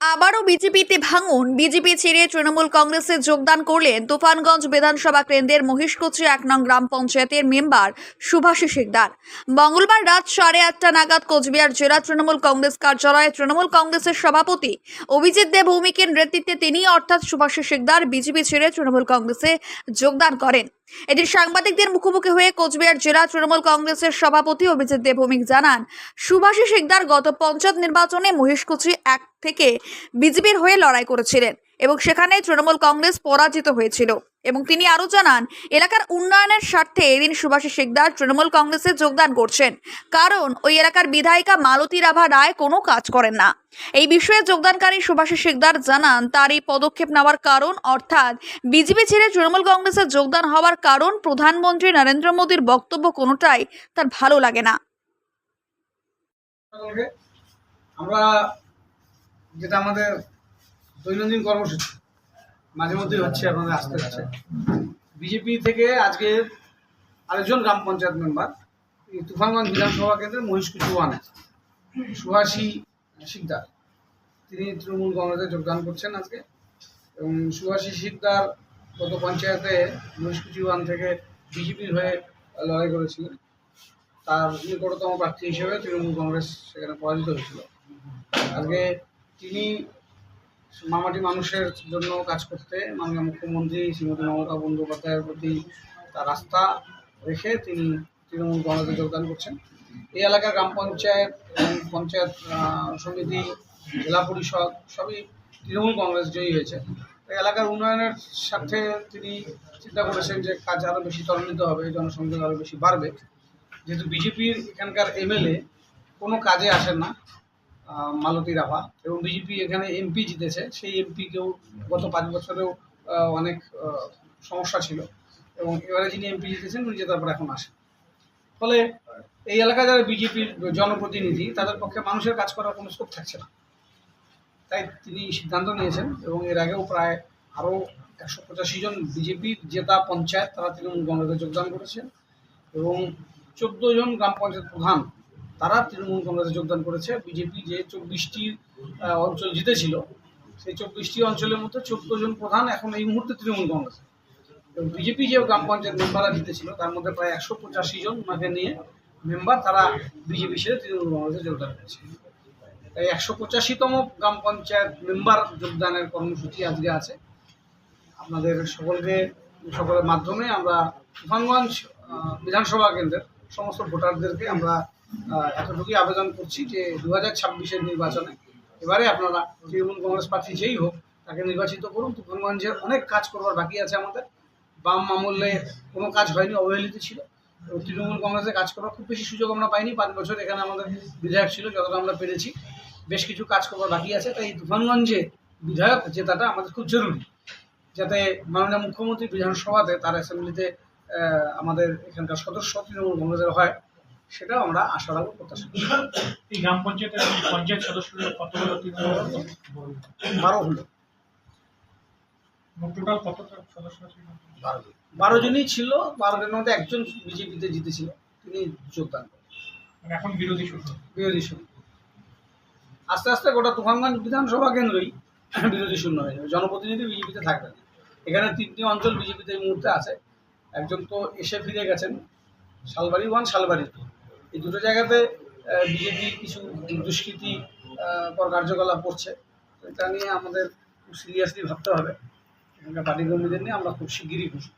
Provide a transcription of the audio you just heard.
আবারও বিজেপিতে ভাঙন। বিজেপি ছেড়ে তৃণমূল কংগ্রেসে যোগদান করলেন তুফানগঞ্জ বিধানসভা কেন্দ্রের মহিষকুচি এক নং গ্রাম পঞ্চায়েতের মেম্বার সুভাষী শিকদার মঙ্গলবার রাত সাড়ে আটটা নাগাদ কোচবিহার জেলা তৃণমূল কংগ্রেস কার্যালয়ে তৃণমূল কংগ্রেসের সভাপতি অভিজিৎ দেব ভৌমিকের নেতৃত্বে তিনি, অর্থাৎ সুভাষী শিকদার বিজেপি ছেড়ে তৃণমূল কংগ্রেসে যোগদান করেন। এদিন সাংবাদিকদের মুখোমুখি হয়ে কোচবিহার জেলা তৃণমূল কংগ্রেসের সভাপতি অভিজিৎ দেবভৌমিক জানান, সুভাষী শিকদার গত পঞ্চায়েত নির্বাচনে মহেশকুচি এক থেকে বিজেপির হয়ে লড়াই করেছিলেন। এবং সেখানে তৃণমূল কংগ্রেস পরাজিত হয়েছিল। এবং তিনি আরও জানান, এলাকার উন্নয়নের স্বার্থে এদিন সুভাষী শিকদার তৃণমূল কংগ্রেসে যোগদান করছেন। কারণ ওই এলাকার বিধায়িকা মালতী রাভা রায় কোনো কাজ করেন না। এই বিষয়ে যোগদানকারী সুভাষী শিকদার জানান, তার এই পদক্ষেপ নেওয়ার কারণ, অর্থাৎ বিজেপি ছেড়ে তৃণমূল কংগ্রেসে যোগদান হওয়ার কারণ প্রধানমন্ত্রী নরেন্দ্র মোদীর বক্তব্য কোনোটাই তার ভালো লাগে না। আমরা যেটা আমাদের দৈনন্দিন কর্মসূচি। মাঝে মধ্যেই হচ্ছে আপনাদের আসতে হচ্ছে। বিজেপি থেকে আজকে আরেকজন গ্রাম পঞ্চায়েত মেম্বার তুফানগঞ্জ বিধানসভা কেন্দ্রের মহিষকুচি ওয়ানে, সুহাসী শিকদার। তিনি তৃণমূল কংগ্রেসে যোগদান করছেন আজকে। এবং সুহাসী শিকদার গত পঞ্চায়েতে মহিষকুচি ওয়ান থেকে বিজেপির হয়ে লড়াই করেছিলেন। তার নিকটতম প্রার্থী হিসেবে তৃণমূল কংগ্রেস সেখানে পরাজিত হয়েছিল। আজকে তিনি মামাটি মানুষের জন্য কাজ করতে মাননীয় মুখ্যমন্ত্রী শ্রীমতী মমতা বন্দ্যোপাধ্যায়ের প্রতি তার রাস্তা রেখে তিনি তৃণমূল কংগ্রেসে যোগদান করছেন। এই এলাকার গ্রাম পঞ্চায়েত পঞ্চায়েত সমিতি, জেলা পরিষদ সবই তৃণমূল কংগ্রেস জয়ী হয়েছে। এলাকার উন্নয়নের স্বার্থে তিনি চিন্তা করেছেন যে কাজ আরও বেশি ত্বরান্বিত হবে, জনসংযোগ আরও বেশি বাড়বে। যেহেতু বিজেপির এখানকার এমএলএ কোনো কাজে আসেন না মালতী রাভা এবং বিজেপি এখানে এমপি জিতেছে। সেই এমপিকেও গত পাঁচ বছরেও অনেক সমস্যা ছিল এবং এবারে যিনি এমপি জিতেছেন, উনি জেতার পর এখন আসেন। ফলে এই এলাকায় যারা বিজেপির জনপ্রতিনিধি, তাদের পক্ষে মানুষের কাজ করার কোনো স্কোপ থাকছে না। তাই তিনি সিদ্ধান্ত নিয়েছেন এবং এর আগেও প্রায় আরও একশো পঁচাশি জন বিজেপির জেতা পঞ্চায়েত, তারা তৃণমূল কংগ্রেসে যোগদান করেছেন এবং চোদ্দ জন গ্রাম পঞ্চায়েত প্রধান তারা তৃণমূল কংগ্রেসে যোগদান করেছে। বিজেপি যে চব্বিশটি অঞ্চল জিতেছিল, সেই চব্বিশটি অঞ্চলের মধ্যে চোদ্দ জন প্রধান এখন এই মুহূর্তে তৃণমূল কংগ্রেস। বিজেপি যে গ্রাম পঞ্চায়েত মেম্বাররা জিতেছিল, তার মধ্যে প্রায় একশো পঁচাশি জন ওনাকে নিয়ে মেম্বার তারা বিজেপি ছেড়ে তৃণমূল কংগ্রেসে যোগদান করেছে। তাই একশো পঁচাশিতম গ্রাম পঞ্চায়েত মেম্বার যোগদানের কর্মসূচি আজকে আছে। আপনাদের সকলকে, সকলের মাধ্যমে আমরা তুফানগঞ্জ বিধানসভা কেন্দ্রের সমস্ত ভোটারদেরকে আমরা এতটুকুই আবেদন করছি যে দু হাজার ছাব্বিশের নির্বাচনে এবারে আপনারা তৃণমূল কংগ্রেস প্রার্থী যেই হোক, তাকে নির্বাচিত করুন। তুফানগঞ্জের অনেক কাজ করবার বাকি আছে আমাদের। বাম আমলে কোনো কাজ হয়নি, অবহেলিত ছিল। তৃণমূল কংগ্রেসে কাজ করার খুব বেশি সুযোগ আমরা পাইনি। পাঁচ বছর এখানে আমাদের বিধায়ক ছিল, যতটা আমরা পেরেছি। বেশ কিছু কাজ করবার বাকি আছে। তাই তুফানগঞ্জে বিধায়ক জেতাটা আমাদের খুব জরুরি। যাতে মাননীয় মুখ্যমন্ত্রী বিধানসভাতে তার অ্যাসেম্বলিতে আমাদের এখানকার সদস্য তৃণমূল কংগ্রেসের হয়। সেটাও আমরা আশা রাখব প্রত্যাশা করি। এই গ্রাম পঞ্চায়েতের পঞ্চায়েত সদস্যদের কতগুলো তৃণমূল বারো হলো। টোটাল কত সদস্য ছিল বারো জনই ছিল বারো জনের মধ্যে একজন বিজেপিতে জিতেছিল তিনি যোগদান করেন। মানে এখন বিরোধী শূন্য বিরোধী শূন্য আস্তে আস্তে গোটা তুফানগঞ্জ বিধানসভা কেন্দ্রই বিরোধী শূন্য হয়ে যাবে। জনপ্রতিনিধি বিজেপিতে থাকবে না। এখানে তিনটি অঞ্চল বিজেপিতে এই মুহূর্তে আছে। একজন তো এসে ফিরে গেছেন শালবাড়ি ওয়ান শালবাড়ি টু। এই দুটো জায়গাতে বিজেপি কিছু দুষ্কৃতি পর কার্যকলাপ করছে। এটা নিয়ে আমাদের খুব সিরিয়াসলি ভাবতে হবে। পার্টি কর্মীদের নিয়ে আমরা খুব শিগগিরই খুশি।